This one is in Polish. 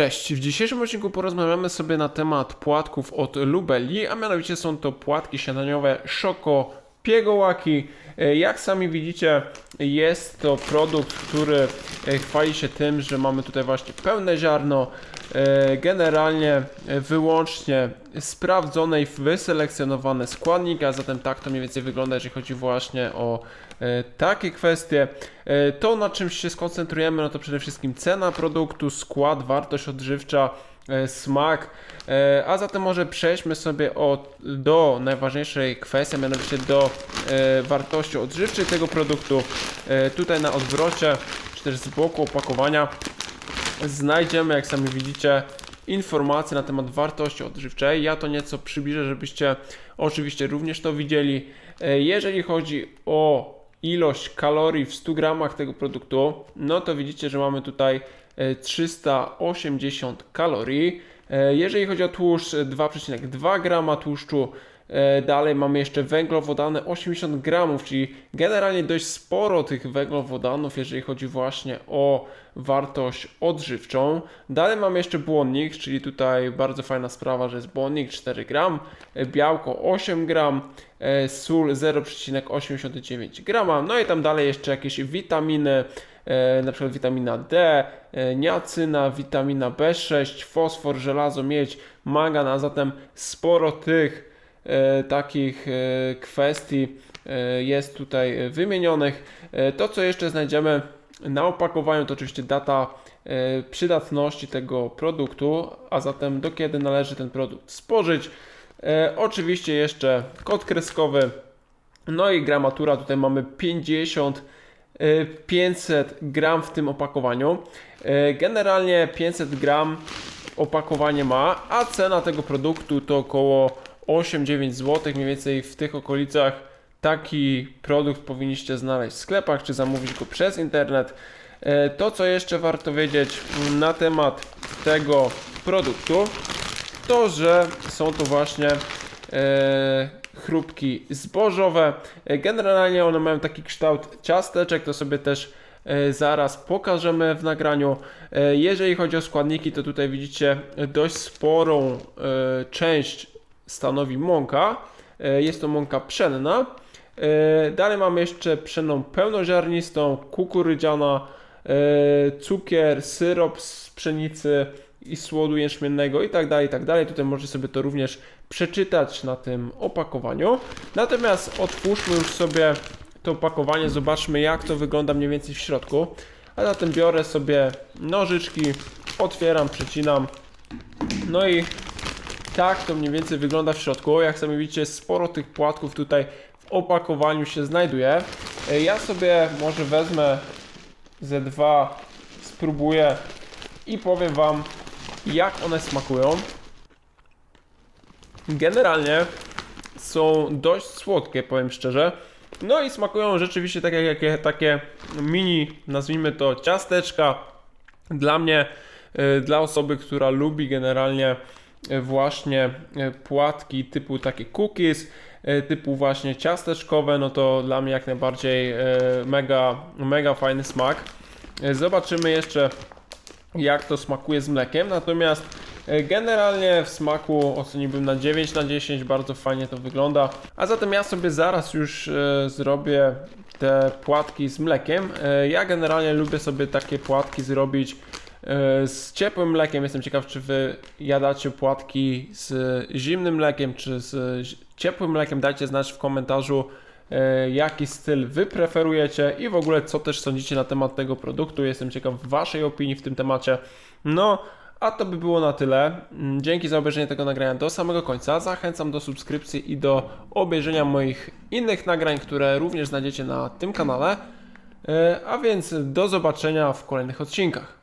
Cześć, w dzisiejszym odcinku porozmawiamy sobie na temat płatków od Lubelli, a mianowicie są to płatki śniadaniowe Szoko Piegołaki. E, Jak sami widzicie, jest to produkt, który e, chwali się tym, że mamy tutaj właśnie pełne ziarno, e, generalnie wyłącznie sprawdzone i wyselekcjonowane składniki, a zatem tak to mniej więcej wygląda, jeżeli chodzi właśnie o takie kwestie. To na czym się skoncentrujemy, no to przede wszystkim cena produktu, skład, wartość odżywcza, smak, E, a zatem może przejdźmy sobie od, do najważniejszej kwestii, mianowicie do e, wartości odżywczej tego produktu. E, Tutaj na odwrocie, czy też z boku opakowania znajdziemy, jak sami widzicie, informacje na temat wartości odżywczej. Ja to nieco przybliżę, żebyście oczywiście również to widzieli. E, Jeżeli chodzi o ilość kalorii w 100 gramach tego produktu, no to widzicie, że mamy tutaj e, 380 kalorii. E, Jeżeli chodzi o tłuszcz, e, 2,2 grama tłuszczu. E, Dalej mamy jeszcze węglowodany 80 gramów, czyli generalnie dość sporo tych węglowodanów, jeżeli chodzi właśnie o wartość odżywczą. Dalej mamy jeszcze błonnik, czyli tutaj bardzo fajna sprawa, że jest błonnik 4 gram, e, białko 8 gram, e, sól 0,89 grama, no i tam dalej jeszcze jakieś witaminy, na przykład witamina D, niacyna, witamina B6, fosfor, żelazo, miedź, mangan, a zatem sporo tych takich e, kwestii e, jest tutaj e, wymienionych. E, To, co jeszcze znajdziemy na opakowaniu, to oczywiście data e, przydatności tego produktu, a zatem do kiedy należy ten produkt spożyć. E, Oczywiście jeszcze kod kreskowy, no i gramatura, tutaj mamy 50 e, 500 gram w tym opakowaniu. E, Generalnie 500 gram opakowanie ma, a cena tego produktu to około 8-9 zł, mniej więcej w tych okolicach taki produkt powinniście znaleźć w sklepach, czy zamówić go przez internet. E, To, co jeszcze warto wiedzieć na temat tego produktu, to, że są to właśnie e, chrupki zbożowe. E, Generalnie one mają taki kształt ciasteczek, to sobie też zaraz pokażemy w nagraniu. Jeżeli chodzi o składniki, to tutaj widzicie dość sporą część stanowi mąka. E, Jest to mąka pszenna. E, Dalej mamy jeszcze pszenną pełnoziarnistą, kukurydziana, e, cukier, syrop z pszenicy i słodu jęczmiennego i tak dalej, i tak dalej. Tutaj możecie sobie to również przeczytać na tym opakowaniu. Natomiast otwórzmy już sobie to opakowanie, zobaczmy jak to wygląda mniej więcej w środku. A zatem biorę sobie nożyczki, otwieram, przecinam. No i tak to mniej więcej wygląda w środku. Jak sami widzicie, sporo tych płatków tutaj w opakowaniu się znajduje. E, Ja sobie może wezmę ze dwa, spróbuję i powiem Wam, jak one smakują. Generalnie są dość słodkie, powiem szczerze. No i smakują rzeczywiście tak jak takie mini, nazwijmy to ciasteczka. Dla mnie, y, dla osoby, która lubi generalnie właśnie y, płatki typu takie cookies, y, typu właśnie ciasteczkowe, no to dla mnie jak najbardziej mega, mega fajny smak. Zobaczymy jeszcze jak to smakuje z mlekiem, natomiast e, generalnie w smaku oceniłbym na 9 na 10, bardzo fajnie to wygląda. A zatem ja sobie zaraz już e, zrobię te płatki z mlekiem. E, ja generalnie lubię sobie takie płatki zrobić e, z ciepłym mlekiem. Jestem ciekaw, czy wy jadacie płatki z zimnym mlekiem, czy z ciepłym mlekiem. Dajcie znać w komentarzu, e, jaki styl wy preferujecie i w ogóle co też sądzicie na temat tego produktu. Jestem ciekaw waszej opinii w tym temacie. No, a to by było na tyle. Mm, Dzięki za obejrzenie tego nagrania do samego końca. Zachęcam do subskrypcji i do obejrzenia moich innych nagrań, które również znajdziecie na tym kanale. E, A więc do zobaczenia w kolejnych odcinkach.